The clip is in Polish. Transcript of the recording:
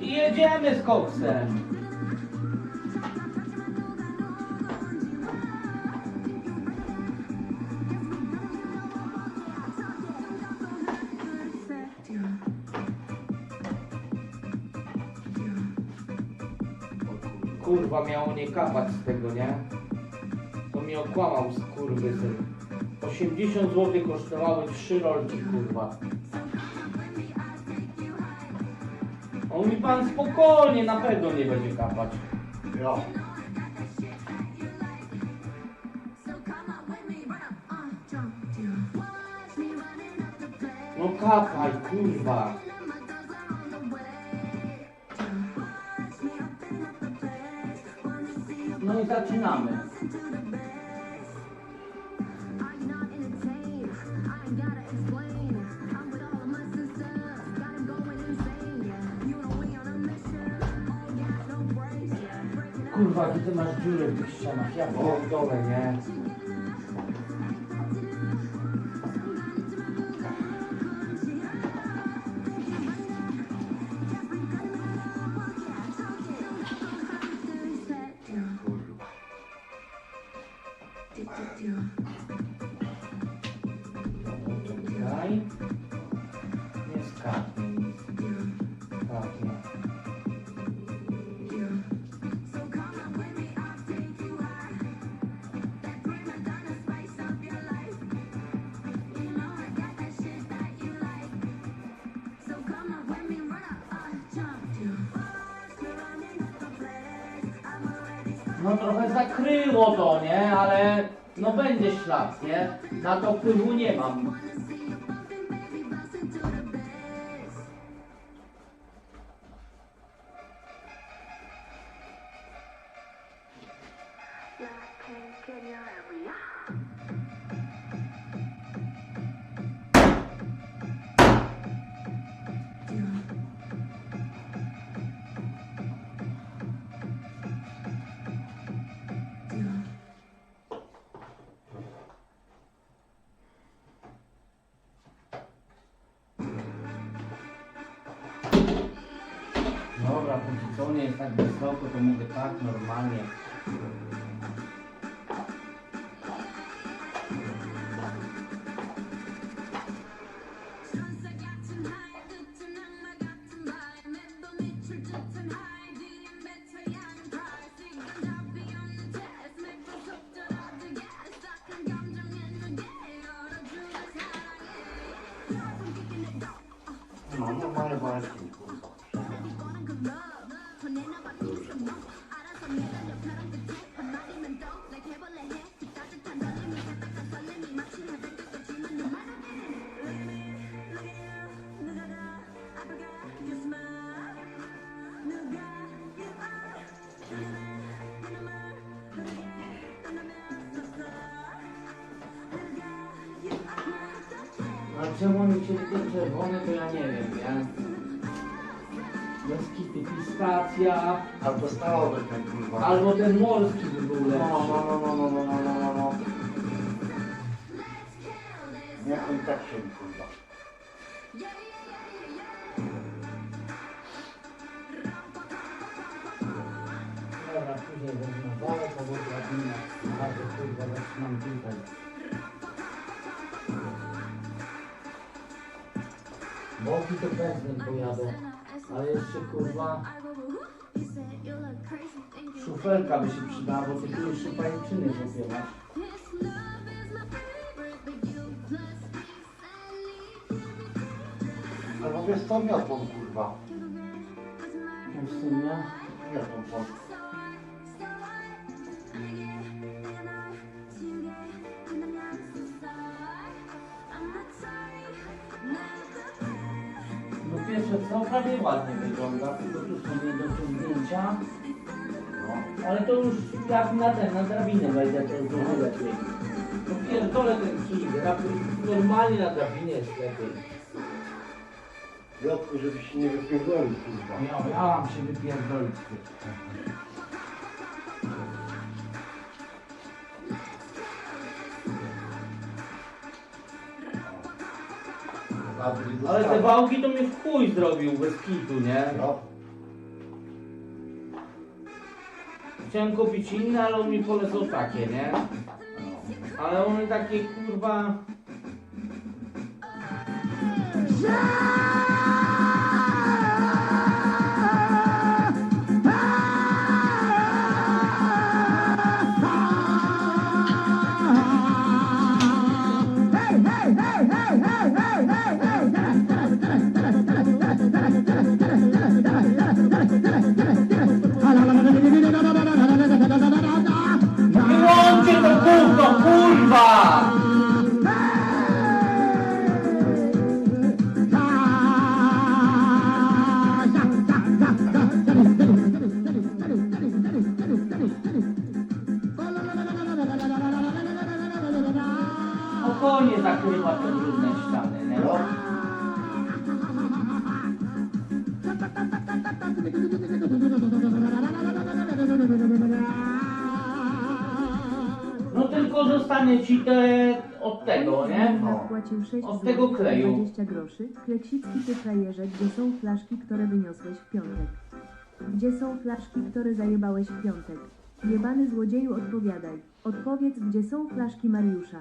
I jedziemy z koksem. Kurwa miało nie kapać z tego, nie? To mi okłamał skurwysyn. 80 zł kosztowały trzy rolki, kurwa. On mi pan spokojnie, na pewno nie będzie kapać. Ja. No kapaj, kurwa. No i zaczynamy. Kurwa, jakie ty masz dziury w tych ścianach, ja dole, nie? Czekaj. Nie skapnie nic. No trochę zakryło to, nie? Ale no będzie ślad, nie? Na to wpływu nie mam. Dobra, póki co nie jest tak wysoko, to mówię tak normalnie. 마치고는 출근 최고는 고양이에게 미안. Morski pistacja, Autostałowy ten kurwa. albo ten morski by był No, no, no, no, no, no, no, no, no, no. Tak nie infection kurwa. Dobra, później wezmę wodę, powód ładnie, a to kurwa zaczynam tutaj. Boki to pędzlem pojadę ale jeszcze kurwa szufelka by się przydała, bo ty tu jeszcze pajęczyny zapiewasz. Albo wiesz co, miotą kurwa. No w sumie. Miotą tą. Pierwsze co, prawie ładnie wygląda, tylko tu są niedociągnięcia. No. Ale to już jak na ten, na drabinę wejdę, to już dużo lepiej. No pierdolę ten kij, drab- normalnie na drabinie jest lepiej. Wiotku, żeby się nie wypierdolił kurwa. Mam się wypierdolić. Ale te wałki to mnie w chuj zrobił bez kitu, nie? No, Chciałem kupić inne, ale on mi polecał takie, nie? Ale one takie kurwa... Zakrywa te brudne ściany, nie? no. Tylko zostanie ci te od tego, nie? No. Płacił 6 Od tego kleju. 20 groszy. Kleksicki ty frajerze, gdzie są flaszki, które wyniosłeś w piątek? Gdzie są flaszki, które zajebałeś w piątek? Jebany złodzieju odpowiadaj. Odpowiedz, gdzie są flaszki Mariusza.